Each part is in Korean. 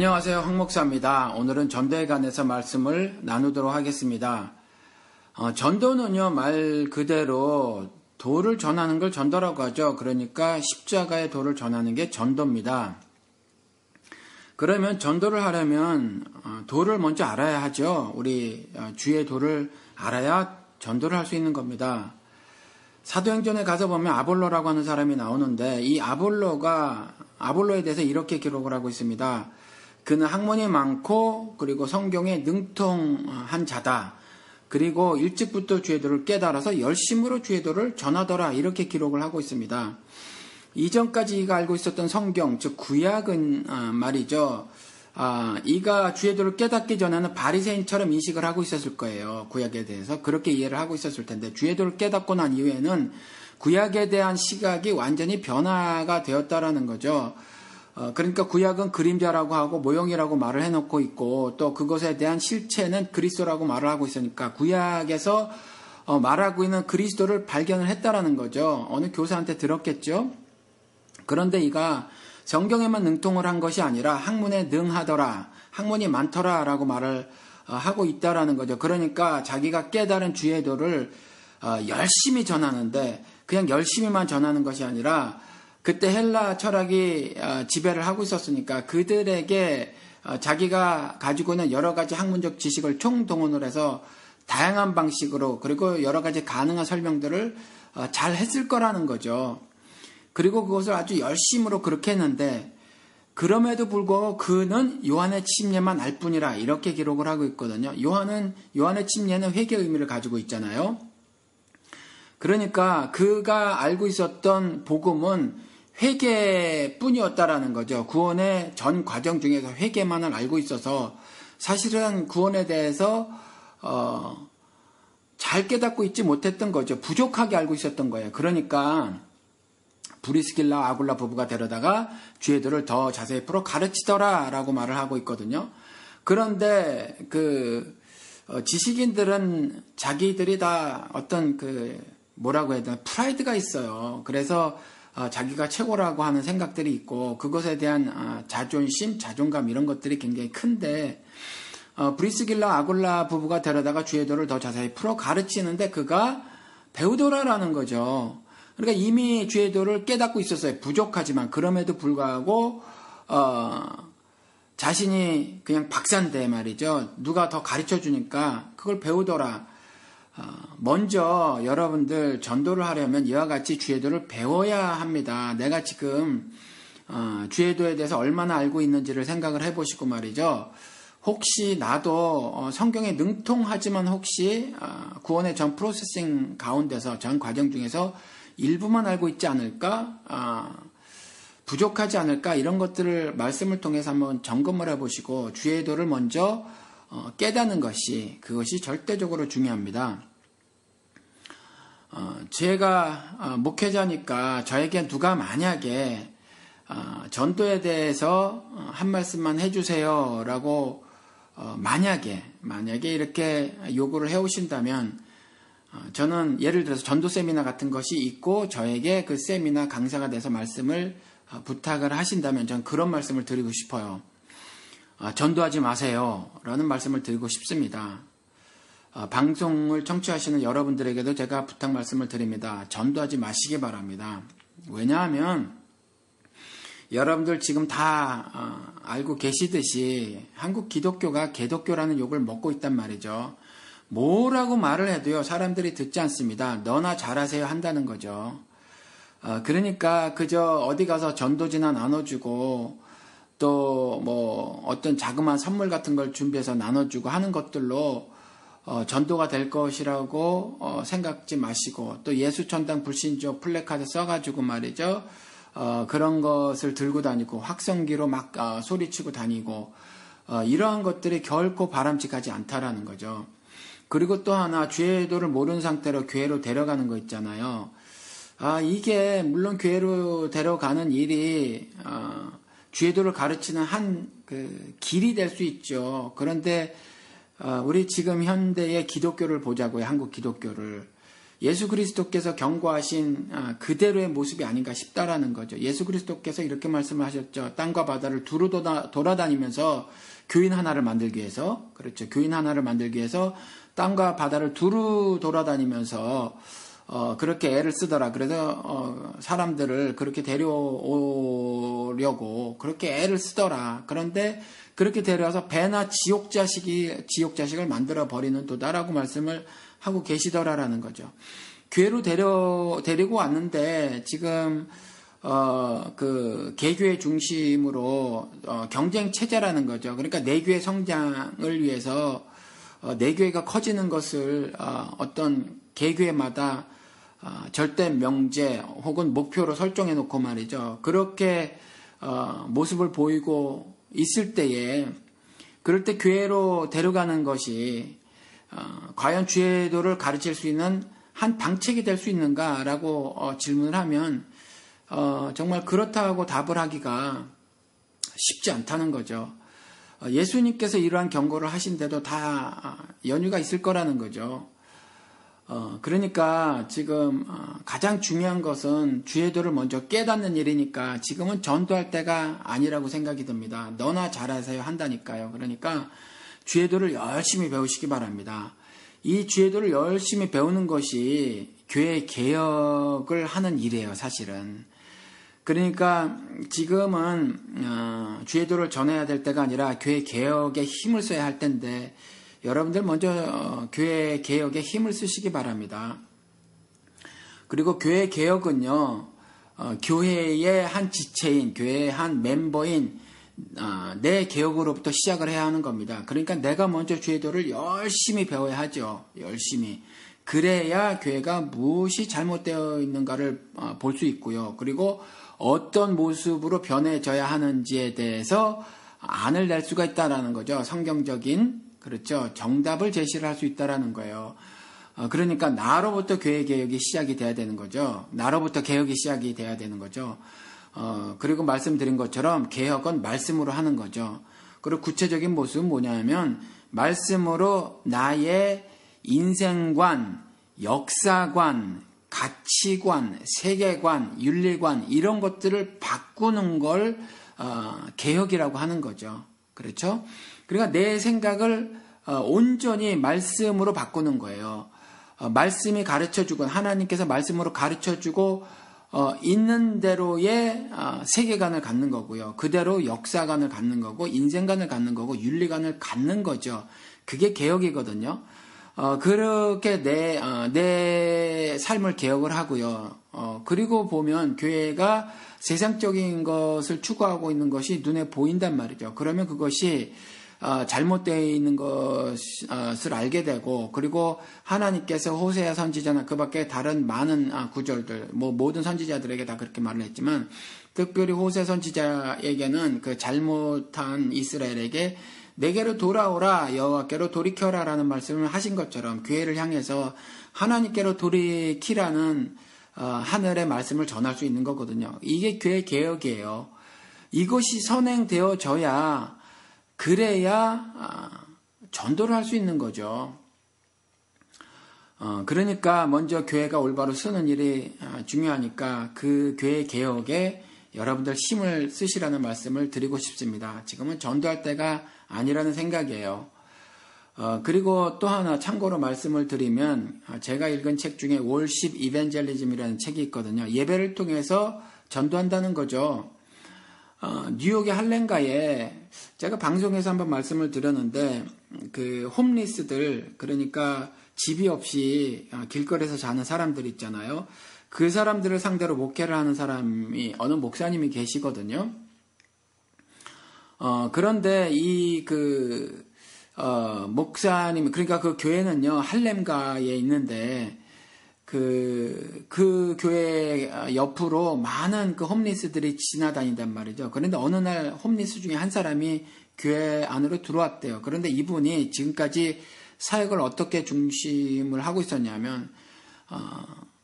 안녕하세요. 황 목사입니다. 오늘은 전도에 관해서 말씀을 나누도록 하겠습니다. 어, 전도는요, 말 그대로 도를 전하는 걸 전도라고 하죠. 그러니까 십자가의 도를 전하는 게 전도입니다. 그러면 전도를 하려면 어, 도를 먼저 알아야 하죠. 우리 어, 주의 도를 알아야 전도를 할 수 있는 겁니다. 사도행전에 가서 보면 아볼로라고 하는 사람이 나오는데 이 아볼로가 아볼로에 대해서 이렇게 기록을 하고 있습니다. 그는 학문이 많고 그리고 성경에 능통한 자다. 그리고 일찍부터 주의도를 깨달아서 열심으로 주의도를 전하더라. 이렇게 기록을 하고 있습니다. 이전까지 이가 알고 있었던 성경, 즉 구약은 아, 말이죠. 아, 이가 주의도를 깨닫기 전에는 바리새인처럼 인식을 하고 있었을 거예요. 구약에 대해서 그렇게 이해를 하고 있었을 텐데 주의도를 깨닫고 난 이후에는 구약에 대한 시각이 완전히 변화가 되었다라는 거죠. 어, 그러니까 구약은 그림자라고 하고 모형이라고 말을 해놓고 있고 또 그것에 대한 실체는 그리스도라고 말을 하고 있으니까 구약에서 어, 말하고 있는 그리스도를 발견을 했다라는 거죠. 어느 교사한테 들었겠죠. 그런데 이가 성경에만 능통을 한 것이 아니라 학문에 능하더라, 학문이 많더라라고 말을 어, 하고 있다라는 거죠. 그러니까 자기가 깨달은 주의 도를 열심히 전하는데 그냥 열심히만 전하는 것이 아니라 그때 헬라 철학이 어, 지배를 하고 있었으니까 그들에게 어, 자기가 가지고 있는 여러 가지 학문적 지식을 총동원을 해서 다양한 방식으로 그리고 여러 가지 가능한 설명들을 어, 잘 했을 거라는 거죠. 그리고 그것을 아주 열심으로 그렇게 했는데 그럼에도 불구하고 그는 요한의 침례만 알 뿐이라 이렇게 기록을 하고 있거든요. 요한은 요한의 침례는 회개 의미를 가지고 있잖아요. 그러니까 그가 알고 있었던 복음은 회개뿐이었다라는 거죠. 구원의 전 과정 중에서 회개만을 알고 있어서 사실은 구원에 대해서 어, 잘 깨닫고 있지 못했던 거죠. 부족하게 알고 있었던 거예요. 그러니까 브리스길라 아굴라 부부가 데려다가 죄들을 더 자세히 풀어 가르치더라라고 말을 하고 있거든요. 그런데 그 어, 지식인들은 자기들이 다 어떤 그 뭐라고 해야 되나 프라이드가 있어요. 그래서 어, 자기가 최고라고 하는 생각들이 있고 그것에 대한 어, 자존심, 자존감 이런 것들이 굉장히 큰데 어, 브리스길라 아굴라 부부가 데려다가 주의도를 더 자세히 풀어 가르치는데 그가 배우더라라는 거죠. 그러니까 이미 주의도를 깨닫고 있었어요. 부족하지만 그럼에도 불구하고 어, 자신이 그냥 박사인데 말이죠. 누가 더 가르쳐 주니까 그걸 배우더라. 어, 먼저 여러분들 전도를 하려면 이와 같이 주의도를 배워야 합니다. 내가 지금 어, 주의도에 대해서 얼마나 알고 있는지를 생각을 해보시고 말이죠. 혹시 나도 어, 성경에 능통하지만 혹시 구원의 전 프로세싱 가운데서 전 과정 중에서 일부만 알고 있지 않을까? 부족하지 않을까? 이런 것들을 말씀을 통해서 한번 점검을 해보시고 주의도를 먼저 깨닫는 것이 그것이 절대적으로 중요합니다. 어, 제가 어, 목회자니까 저에게 누가 만약에 어, 전도에 대해서 어, 한 말씀만 해주세요라고 어, 만약에 만약에 이렇게 요구를 해오신다면 어, 저는 예를 들어서 전도 세미나 같은 것이 있고 저에게 그 세미나 강사가 돼서 말씀을 부탁을 하신다면 저는 그런 말씀을 드리고 싶어요. 전도하지 마세요라는 말씀을 드리고 싶습니다. 어, 방송을 청취하시는 여러분들에게도 제가 부탁 말씀을 드립니다. 전도하지 마시기 바랍니다. 왜냐하면 여러분들 지금 다 어, 알고 계시듯이 한국 기독교가 개독교라는 욕을 먹고 있단 말이죠. 뭐라고 말을 해도요 사람들이 듣지 않습니다. 너나 잘하세요 한다는 거죠. 어, 그러니까 그저 어디 가서 전도지나 나눠주고 또 뭐 어떤 자그마한 선물 같은 걸 준비해서 나눠주고 하는 것들로 어, 전도가 될 것이라고 어, 생각지 마시고 또 예수천당 불신조 플래카드 써가지고 말이죠. 어, 그런 것을 들고 다니고 확성기로 막 어, 소리치고 다니고 어, 이러한 것들이 결코 바람직하지 않다라는 거죠. 그리고 또 하나 죄도를 모르는 상태로 교회로 데려가는 거 있잖아요. 아 이게 물론 교회로 데려가는 일이 어, 죄도를 가르치는 한 그 길이 될 수 있죠. 그런데 어, 우리 지금 현대의 기독교를 보자고요. 한국 기독교를. 예수 그리스도께서 경고하신 아, 그대로의 모습이 아닌가 싶다라는 거죠. 예수 그리스도께서 이렇게 말씀을 하셨죠. 땅과 바다를 두루 돌아다니면서 교인 하나를 만들기 위해서 그렇죠. 교인 하나를 만들기 위해서 땅과 바다를 두루 돌아다니면서 어, 그렇게 애를 쓰더라. 그래서 어, 사람들을 그렇게 데려오려고 그렇게 애를 쓰더라. 그런데 그렇게 데려와서 배나 지옥 자식이 지옥 자식을 만들어 버리는 도다라고 말씀을 하고 계시더라라는 거죠. 교회로 데려 데리고 왔는데 지금 어, 그, 개교의 중심으로, 어, 경쟁 체제라는 거죠. 그러니까 내교의 성장을 위해서, 어, 내교회가 커지는 것을, 어, 어떤 개교회마다, 어, 절대 명제 혹은 목표로 설정해 놓고 말이죠. 그렇게, 어, 모습을 보이고 있을 때에, 그럴 때 교회로 데려가는 것이, 어, 과연 주의도를 가르칠 수 있는 한 방책이 될 수 있는가라고 어, 질문을 하면 어, 정말 그렇다고 답을 하기가 쉽지 않다는 거죠. 어, 예수님께서 이러한 경고를 하신데도 다 연유가 있을 거라는 거죠. 어, 그러니까 지금 어, 가장 중요한 것은 주의도를 먼저 깨닫는 일이니까 지금은 전도할 때가 아니라고 생각이 듭니다. 너나 잘하세요 한다니까요. 그러니까 주의도를 열심히 배우시기 바랍니다. 이 주의도를 열심히 배우는 것이 교회 개혁을 하는 일이에요, 사실은. 그러니까 지금은 어, 주의도를 전해야 될 때가 아니라 교회 개혁에 힘을 써야 할 텐데 여러분들 먼저 어, 교회 개혁에 힘을 쓰시기 바랍니다. 그리고 교회 개혁은요, 어, 교회의 한 지체인, 교회의 한 멤버인 어, 내 개혁으로부터 시작을 해야 하는 겁니다. 그러니까 내가 먼저 주의도를 열심히 배워야 하죠. 열심히. 그래야 교회가 무엇이 잘못되어 있는가를 어, 볼수 있고요. 그리고 어떤 모습으로 변해져야 하는지에 대해서 안을 낼 수가 있다라는 거죠. 성경적인 그렇죠. 정답을 제시를 할 수 있다라는 거예요. 어, 그러니까 나로부터 교회 개혁이 시작이 돼야 되는 거죠. 나로부터 개혁이 시작이 돼야 되는 거죠. 어, 그리고 말씀드린 것처럼 개혁은 말씀으로 하는 거죠. 그리고 구체적인 모습은 뭐냐면 말씀으로 나의 인생관, 역사관, 가치관, 세계관, 윤리관 이런 것들을 바꾸는 걸 어, 개혁이라고 하는 거죠. 그렇죠? 그러니까 내 생각을 어, 온전히 말씀으로 바꾸는 거예요. 어, 말씀이 가르쳐 주고 하나님께서 말씀으로 가르쳐 주고 어, 있는 대로의 어, 세계관을 갖는 거고요. 그대로 역사관을 갖는 거고 인생관을 갖는 거고 윤리관을 갖는 거죠. 그게 개혁이거든요. 어, 그렇게 내, 어, 내 삶을 개혁을 하고요. 어, 그리고 보면 교회가 세상적인 것을 추구하고 있는 것이 눈에 보인단 말이죠. 그러면 그것이 어, 잘못되어 있는 것을 알게 되고 그리고 하나님께서 호세아 선지자나 그밖에 다른 많은 아, 구절들 뭐 모든 선지자들에게 다 그렇게 말을 했지만 특별히 호세 선지자에게는 그 잘못한 이스라엘에게 내게로 돌아오라 여호와께로 돌이켜라라는 말씀을 하신 것처럼 교회를 향해서 하나님께로 돌이키라는 어, 하늘의 말씀을 전할 수 있는 거거든요. 이게 교회 개혁이에요. 이것이 선행되어져야 그래야 아, 전도를 할 수 있는 거죠. 어, 그러니까 먼저 교회가 올바로 쓰는 일이 아, 중요하니까 그 교회 개혁에 여러분들 힘을 쓰시라는 말씀을 드리고 싶습니다. 지금은 전도할 때가 아니라는 생각이에요. 어, 그리고 또 하나 참고로 말씀을 드리면 아, 제가 읽은 책 중에 월십 이벤젤리즘이라는 책이 있거든요. 예배를 통해서 전도한다는 거죠. 어, 뉴욕의 할렌가에 제가 방송에서 한번 말씀을 드렸는데 그 홈리스들 그러니까 집이 없이 어, 길거리에서 자는 사람들 있잖아요. 그 사람들을 상대로 목회를 하는 사람이 어느 목사님이 계시거든요. 어, 그런데 이 그, 어, 목사님, 그러니까 그 교회는요, 할렘가에 있는데, 그, 그 교회 옆으로 많은 그 홈리스들이 지나다닌단 말이죠. 그런데 어느 날 홈리스 중에 한 사람이 교회 안으로 들어왔대요. 그런데 이분이 지금까지 사역을 어떻게 중심을 하고 있었냐면, 어,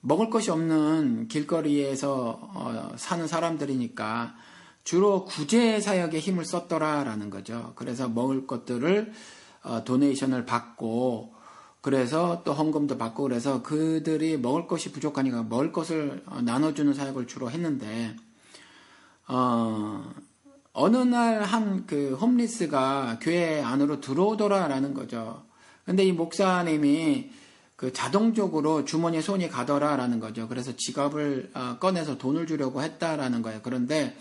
먹을 것이 없는 길거리에서 어, 사는 사람들이니까 주로 구제 사역에 힘을 썼더라라는 거죠. 그래서 먹을 것들을 어, 도네이션을 받고 그래서 또 헌금도 받고 그래서 그들이 먹을 것이 부족하니까 먹을 것을 어, 나눠주는 사역을 주로 했는데 어, 어느 날 한 그 홈리스가 교회 안으로 들어오더라라는 거죠. 근데 이 목사님이 그 자동적으로 주머니에 손이 가더라라는 거죠. 그래서 지갑을 어, 꺼내서 돈을 주려고 했다라는 거예요. 그런데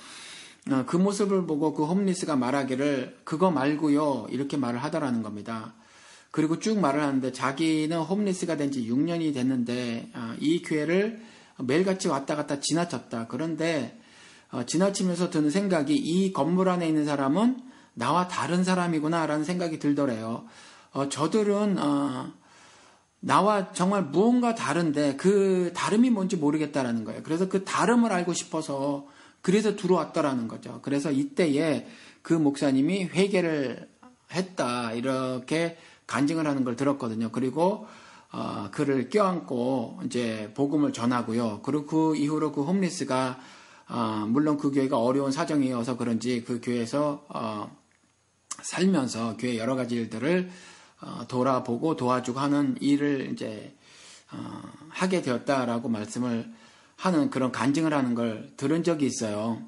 어, 그 모습을 보고 그 홈리스가 말하기를 그거 말고요 이렇게 말을 하더라는 겁니다. 그리고 쭉 말을 하는데 자기는 홈리스가 된 지 6년이 됐는데 어, 이 교회를 매일같이 왔다 갔다 지나쳤다. 그런데 어, 지나치면서 드는 생각이 이 건물 안에 있는 사람은 나와 다른 사람이구나라는 생각이 들더래요. 어, 저들은 어, 나와 정말 무언가 다른데 그 다름이 뭔지 모르겠다라는 거예요. 그래서 그 다름을 알고 싶어서 그래서 들어왔더라는 거죠. 그래서 이때에 그 목사님이 회개를 했다 이렇게 간증을 하는 걸 들었거든요. 그리고 어, 그를 껴안고 이제 복음을 전하고요. 그리고 그 이후로 그 홈리스가 어, 물론 그 교회가 어려운 사정이어서 그런지 그 교회에서 어, 살면서 교회 여러 가지 일들을 어, 돌아보고 도와주고 하는 일을 이제 어, 하게 되었다라고 말씀을 하는 그런 간증을 하는 걸 들은 적이 있어요.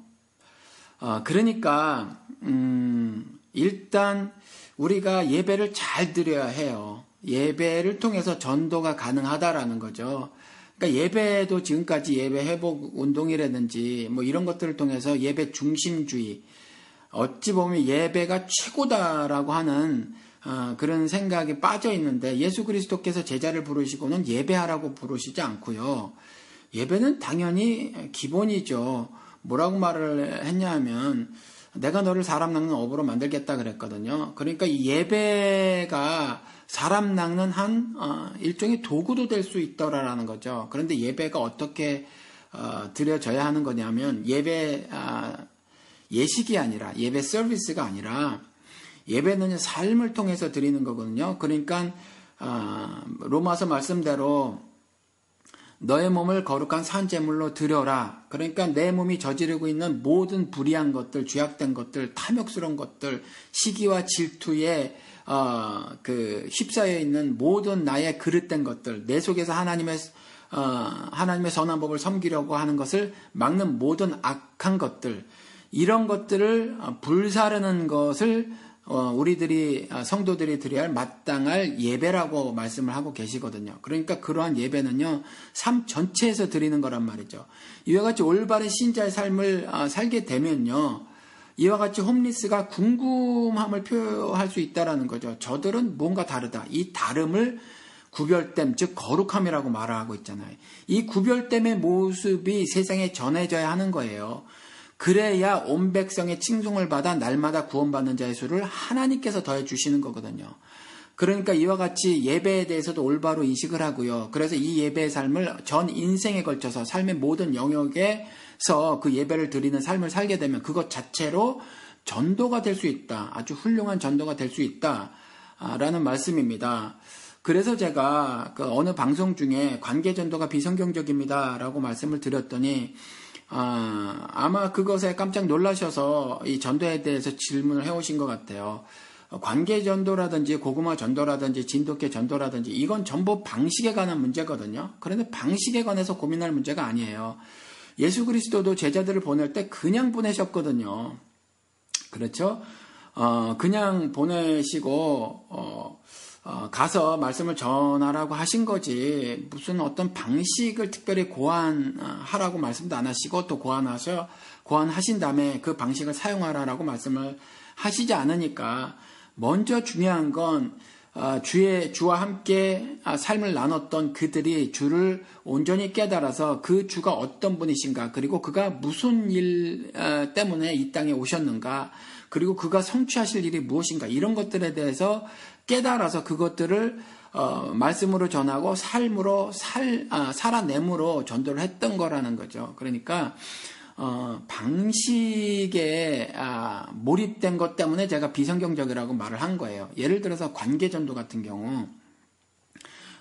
어, 그러니까 음, 일단 우리가 예배를 잘 드려야 해요. 예배를 통해서 전도가 가능하다라는 거죠. 그러니까 예배도 지금까지 예배 회복 운동이라든지 뭐 이런 것들을 통해서 예배 중심주의 어찌 보면 예배가 최고다라고 하는 어, 그런 생각에 빠져 있는데 예수 그리스도께서 제자를 부르시고는 예배하라고 부르시지 않고요. 예배는 당연히 기본이죠. 뭐라고 말을 했냐 하면 내가 너를 사람 낚는 업으로 만들겠다 그랬거든요. 그러니까 이 예배가 사람 낚는 한 어, 일종의 도구도 될 수 있더라라는 거죠. 그런데 예배가 어떻게 어, 드려져야 하는 거냐면 예배 아, 예식이 아니라 예배 서비스가 아니라 예배는 삶을 통해서 드리는 거거든요. 그러니까 아, 로마서 말씀대로 너의 몸을 거룩한 산재물로 드려라. 그러니까 내 몸이 저지르고 있는 모든 불의한 것들, 죄악된 것들, 탐욕스러운 것들, 시기와 질투에 어, 그 휩싸여 있는 모든 나의 그릇된 것들, 내 속에서 하나님의 어, 하나님의 선한 법을 섬기려고 하는 것을 막는 모든 악한 것들, 이런 것들을 불사르는 것을 어, 우리들이 아, 성도들이 드려야 할 마땅할 예배라고 말씀을 하고 계시거든요. 그러니까 그러한 예배는요 삶 전체에서 드리는 거란 말이죠. 이와 같이 올바른 신자의 삶을 아, 살게 되면요. 이와 같이 홈리스가 궁금함을 표현할 수 있다라는 거죠. 저들은 뭔가 다르다. 이 다름을 구별됨, 즉 거룩함이라고 말하고 있잖아요. 이 구별됨의 모습이 세상에 전해져야 하는 거예요. 그래야 온 백성의 칭송을 받아 날마다 구원받는 자의 수를 하나님께서 더해 주시는 거거든요. 그러니까 이와 같이 예배에 대해서도 올바로 인식을 하고요. 그래서 이 예배의 삶을 전 인생에 걸쳐서 삶의 모든 영역에서 그 예배를 드리는 삶을 살게 되면 그것 자체로 전도가 될 수 있다. 아주 훌륭한 전도가 될 수 있다. 라는 말씀입니다. 그래서 제가 그 어느 방송 중에 관계 전도가 비성경적입니다. 라고 말씀을 드렸더니 아, 아마 그것에 깜짝 놀라셔서 이 전도에 대해서 질문을 해오신 것 같아요. 관계 전도라든지 고구마 전도라든지 진돗개 전도라든지 이건 전부 방식에 관한 문제거든요. 그런데 방식에 관해서 고민할 문제가 아니에요. 예수 그리스도도 제자들을 보낼 때 그냥 보내셨거든요. 그렇죠? 어, 그냥 보내시고 어, 어, 가서 말씀을 전하라고 하신 거지 무슨 어떤 방식을 특별히 고안하라고 말씀도 안 하시고 또 고안하셔 고안하신 다음에 그 방식을 사용하라라고 말씀을 하시지 않으니까 먼저 중요한 건 어, 주의 주와 함께 아, 삶을 나눴던 그들이 주를 온전히 깨달아서 그 주가 어떤 분이신가 그리고 그가 무슨 일 어, 때문에 이 땅에 오셨는가 그리고 그가 성취하실 일이 무엇인가 이런 것들에 대해서 깨달아서 그것들을 어, 말씀으로 전하고 삶으로 살 아, 살아내므로 전도를 했던 거라는 거죠. 그러니까 어, 방식에 아, 몰입된 것 때문에 제가 비성경적이라고 말을 한 거예요. 예를 들어서 관계 전도 같은 경우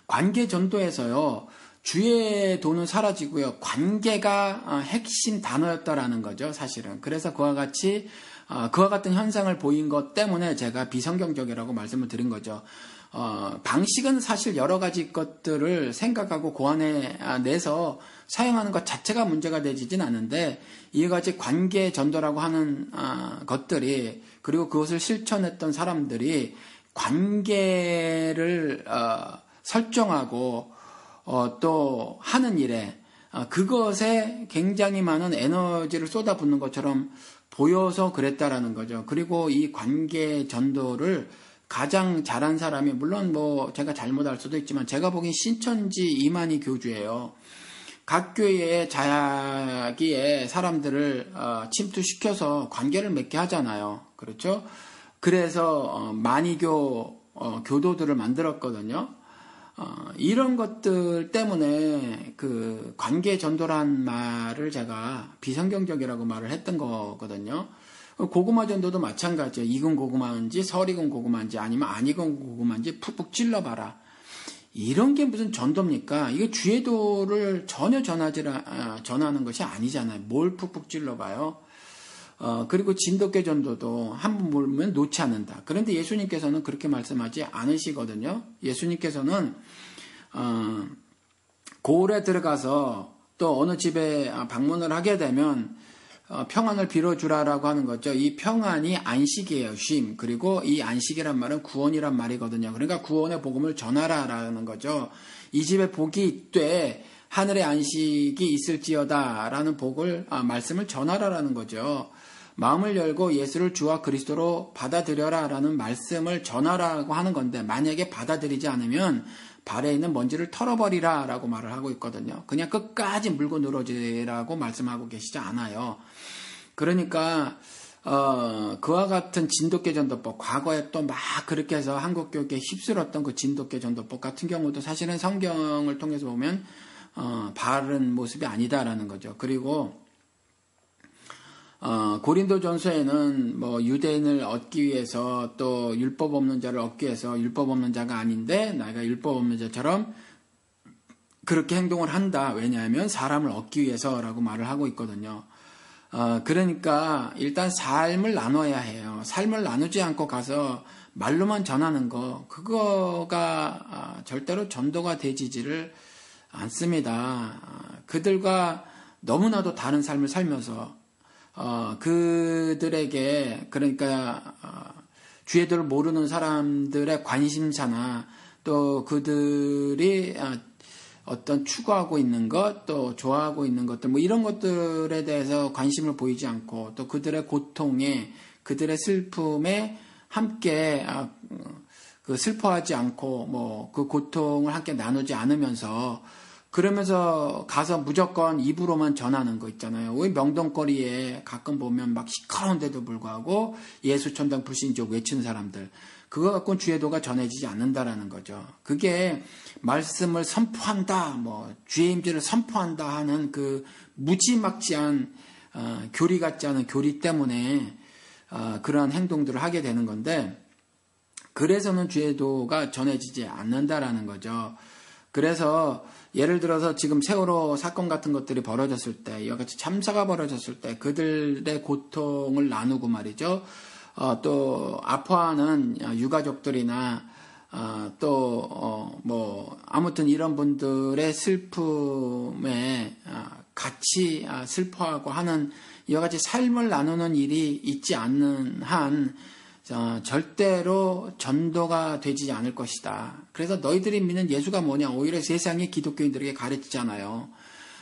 관계 전도에서요. 주의 돈은 사라지고요. 관계가 어, 핵심 단어였다라는 거죠, 사실은. 그래서 그와 같이 어, 그와 같은 현상을 보인 것 때문에 제가 비성경적이라고 말씀을 드린 거죠. 어, 방식은 사실 여러 가지 것들을 생각하고 고안해 내서 사용하는 것 자체가 문제가 되지진 않은데 이와 같이 관계 전도라고 하는 아, 것들이 그리고 그것을 실천했던 사람들이 관계를 어, 설정하고 어, 또 하는 일에 어, 그것에 굉장히 많은 에너지를 쏟아붓는 것처럼 보여서 그랬다라는 거죠. 그리고 이 관계 전도를 가장 잘한 사람이 물론 뭐 제가 잘못할 수도 있지만 제가 보기엔 신천지 이만희 교주예요. 각 교회의 자기의 사람들을 어, 침투시켜서 관계를 맺게 하잖아요. 그렇죠? 그래서 어, 만이교 어, 교도들을 만들었거든요. 이런 것들 때문에 그 관계 전도란 말을 제가 비성경적이라고 말을 했던 거거든요. 고구마 전도도 마찬가지예요. 익은 고구마인지 설 익은 고구마인지 아니면 안 익은 고구마인지 푹푹 찔러봐라. 이런 게 무슨 전도입니까? 이게 주의도를 전혀 전하지 아, 전하는 것이 아니잖아요. 뭘 푹푹 찔러봐요. 어, 그리고 진돗개 전도도 한번 몰면 놓지 않는다. 그런데 예수님께서는 그렇게 말씀하지 않으시거든요. 예수님께서는 어, 고을에 들어가서 또 어느 집에 방문을 하게 되면 어, 평안을 빌어주라라고 하는 거죠. 이 평안이 안식이에요. 쉼. 그리고 이 안식이란 말은 구원이란 말이거든요. 그러니까 구원의 복음을 전하라라는 거죠. 이 집에 복이 있되 하늘의 안식이 있을지어다라는 복을 아, 말씀을 전하라라는 거죠. 마음을 열고 예수를 주와 그리스도로 받아들여라 라는 말씀을 전하라고 하는 건데 만약에 받아들이지 않으면 발에 있는 먼지를 털어버리라 라고 말을 하고 있거든요. 그냥 끝까지 물고 늘어지라고 말씀하고 계시지 않아요. 그러니까 어, 그와 같은 진돗개 전도법, 과거에 또 막 그렇게 해서 한국교육에 휩쓸었던 그 진돗개 전도법 같은 경우도 사실은 성경을 통해서 보면 어, 바른 모습이 아니다라는 거죠. 그리고 어, 고린도 전서에는 뭐 유대인을 얻기 위해서 또 율법 없는 자를 얻기 위해서 율법 없는 자가 아닌데 나가 율법 없는 자처럼 그렇게 행동을 한다. 왜냐하면 사람을 얻기 위해서라고 말을 하고 있거든요. 어, 그러니까 일단 삶을 나눠야 해요. 삶을 나누지 않고 가서 말로만 전하는 거, 그거가 어, 절대로 전도가 되지지를 않습니다. 어, 그들과 너무나도 다른 삶을 살면서 어, 그들에게 그러니까 어, 주의들을 모르는 사람들의 관심사나 또 그들이 어, 어떤 추구하고 있는 것, 또 좋아하고 있는 것들, 뭐 이런 것들에 대해서 관심을 보이지 않고 또 그들의 고통에, 그들의 슬픔에 함께 아, 그 슬퍼하지 않고 뭐 그 고통을 함께 나누지 않으면서 그러면서 가서 무조건 입으로만 전하는 거 있잖아요. 왜 명동거리에 가끔 보면 막 시커먼데도 불구하고 예수 천당 불신족 외치는 사람들. 그거 갖고는 주의도가 전해지지 않는다라는 거죠. 그게 말씀을 선포한다, 뭐, 주의 임재를 선포한다 하는 그 무지막지한 어, 교리 같지 않은 교리 때문에 어, 그러한 행동들을 하게 되는 건데, 그래서는 주의도가 전해지지 않는다라는 거죠. 그래서 예를 들어서 지금 세월호 사건 같은 것들이 벌어졌을 때, 이와 같이 참사가 벌어졌을 때 그들의 고통을 나누고 말이죠. 어, 또 아파하는 유가족들이나 어, 또, 어, 뭐, 아무튼 이런 분들의 슬픔에 어, 같이 아, 슬퍼하고 하는 이와 같이 삶을 나누는 일이 있지 않는 한 어, 절대로 전도가 되지 않을 것이다. 그래서 너희들이 믿는 예수가 뭐냐? 오히려 세상의 기독교인들에게 가르치잖아요.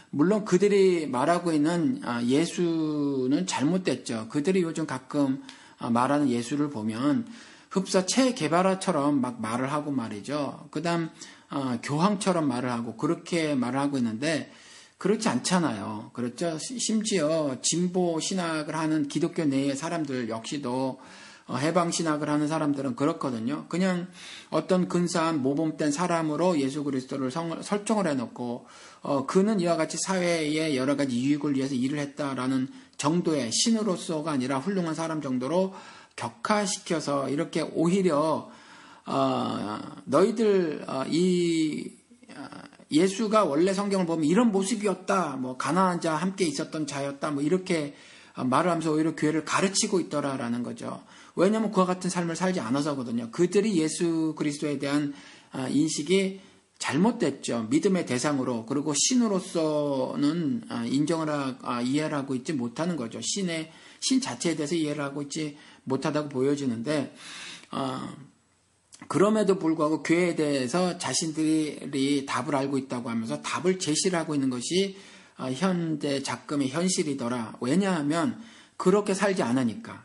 물론 그들이 말하고 있는 아, 예수는 잘못됐죠. 그들이 요즘 가끔 아, 말하는 예수를 보면 흡사 체개발화처럼 막 말을 하고 말이죠. 그 다음, 어, 교황처럼 말을 하고 그렇게 말을 하고 있는데 그렇지 않잖아요. 그렇죠. 심지어 진보 신학을 하는 기독교 내의 사람들 역시도 어, 해방 신학을 하는 사람들은 그렇거든요. 그냥 어떤 근사한 모범된 사람으로 예수 그리스도를 성, 설정을 해놓고 어, 그는 이와 같이 사회의 여러 가지 이익을 위해서 일을 했다라는 정도의 신으로서가 아니라 훌륭한 사람 정도로 격화시켜서 이렇게 오히려 어, 너희들 어, 이 어, 예수가 원래 성경을 보면 이런 모습이었다, 뭐 가난한 자 함께 있었던 자였다, 뭐 이렇게 말을 하면서 오히려 교회를 가르치고 있더라라는 거죠. 왜냐하면 그와 같은 삶을 살지 않아서거든요. 그들이 예수 그리스도에 대한 아, 인식이 잘못됐죠. 믿음의 대상으로 그리고 신으로서는 아, 인정을 하, 아, 이해를 하고 있지 못하는 거죠. 신의 신 자체에 대해서 이해를 하고 있지 못하다고 보여지는데 어, 그럼에도 불구하고 교회에 대해서 자신들이 답을 알고 있다고 하면서 답을 제시를 하고 있는 것이 어, 현대 작금의 현실이더라. 왜냐하면 그렇게 살지 않으니까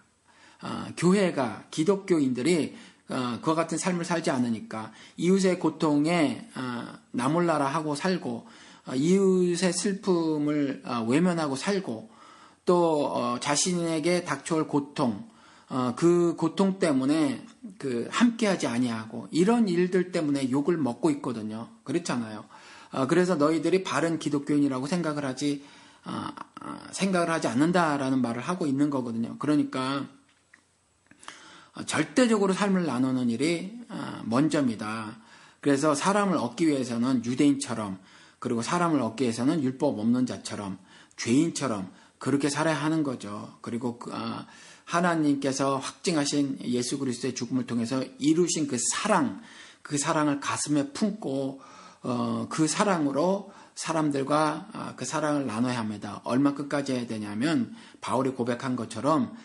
어, 교회가 기독교인들이 어, 그와 같은 삶을 살지 않으니까 이웃의 고통에 나몰라라 하고 살고 이웃의 슬픔을 외면하고 살고 또 자신에게 닥쳐올 고통 그 고통 때문에 그 함께하지 아니하고 이런 일들 때문에 욕을 먹고 있거든요. 그렇잖아요. 그래서 너희들이 바른 기독교인이라고 생각을 하지 생각을 하지 않는다라는 말을 하고 있는 거거든요. 그러니까 어, 절대적으로 삶을 나누는 일이 어, 먼저입니다. 그래서 사람을 얻기 위해서는 유대인처럼 그리고 사람을 얻기 위해서는 율법 없는 자처럼 죄인처럼 그렇게 살아야 하는 거죠. 그리고 그, 아, 하나님께서 확증하신 예수 그리스도의 죽음을 통해서 이루신 그 사랑, 그 사랑을 가슴에 품고 어, 그 사랑으로 사람들과 아, 그 사랑을 나눠야 합니다. 얼마끝까지 해야 되냐면 바울이 고백한 것처럼 어,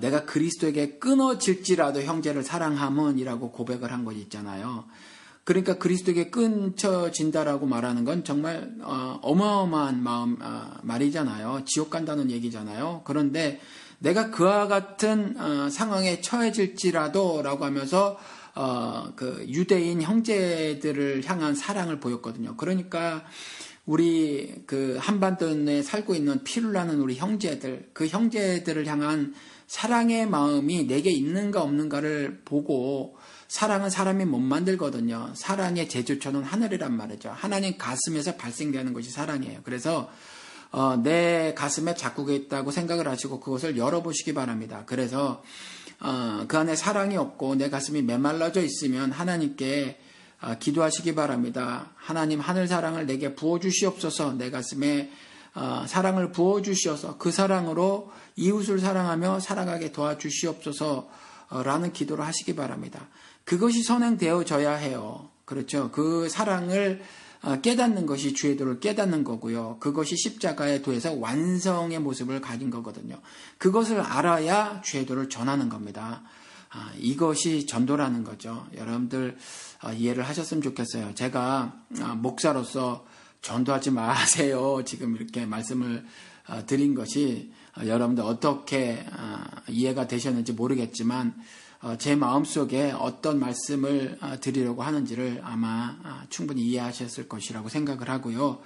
내가 그리스도에게 끊어질지라도 형제를 사랑함은이라고 고백을 한 것이 있잖아요. 그러니까 그리스도에게 끊쳐진다라고 말하는 건 정말 어, 마어마한 마음 어, 말이잖아요. 지옥 간다는 얘기잖아요. 그런데 내가 그와 같은 어, 상황에 처해질지라도라고 하면서 어, 그 유대인 형제들을 향한 사랑을 보였거든요. 그러니까 우리 그 한반도에 살고 있는 피를 나는 우리 형제들, 그 형제들을 향한 사랑의 마음이 내게 있는가 없는가를 보고 사랑은 사람이 못 만들거든요. 사랑의 제주처는 하늘이란 말이죠. 하나님 가슴에서 발생되는 것이 사랑이에요. 그래서 어, 내 가슴에 자국이 있다고 생각을 하시고 그것을 열어보시기 바랍니다. 그래서 어, 그 안에 사랑이 없고 내 가슴이 메말라져 있으면 하나님께 어, 기도하시기 바랍니다. 하나님 하늘 사랑을 내게 부어주시옵소서 내 가슴에 어, 사랑을 부어주시어서 그 사랑으로 이웃을 사랑하며 살아가게 도와주시옵소서라는 기도를 하시기 바랍니다. 그것이 선행되어져야 해요. 그렇죠. 그 사랑을 어, 깨닫는 것이 주의 도를 깨닫는 거고요. 그것이 십자가에 도해서 완성의 모습을 가진 거거든요. 그것을 알아야 주의 도를 전하는 겁니다. 아, 이것이 전도라는 거죠. 여러분들 어, 이해를 하셨으면 좋겠어요. 제가 목사로서 전도하지 마세요. 지금 이렇게 말씀을 어, 드린 것이 어, 여러분들 어떻게 어, 이해가 되셨는지 모르겠지만 제 마음속에 어떤 말씀을 드리려고 하는지를 아마 충분히 이해하셨을 것이라고 생각을 하고요.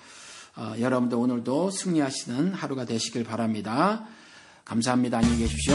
여러분들 오늘도 승리하시는 하루가 되시길 바랍니다. 감사합니다. 안녕히 계십시오.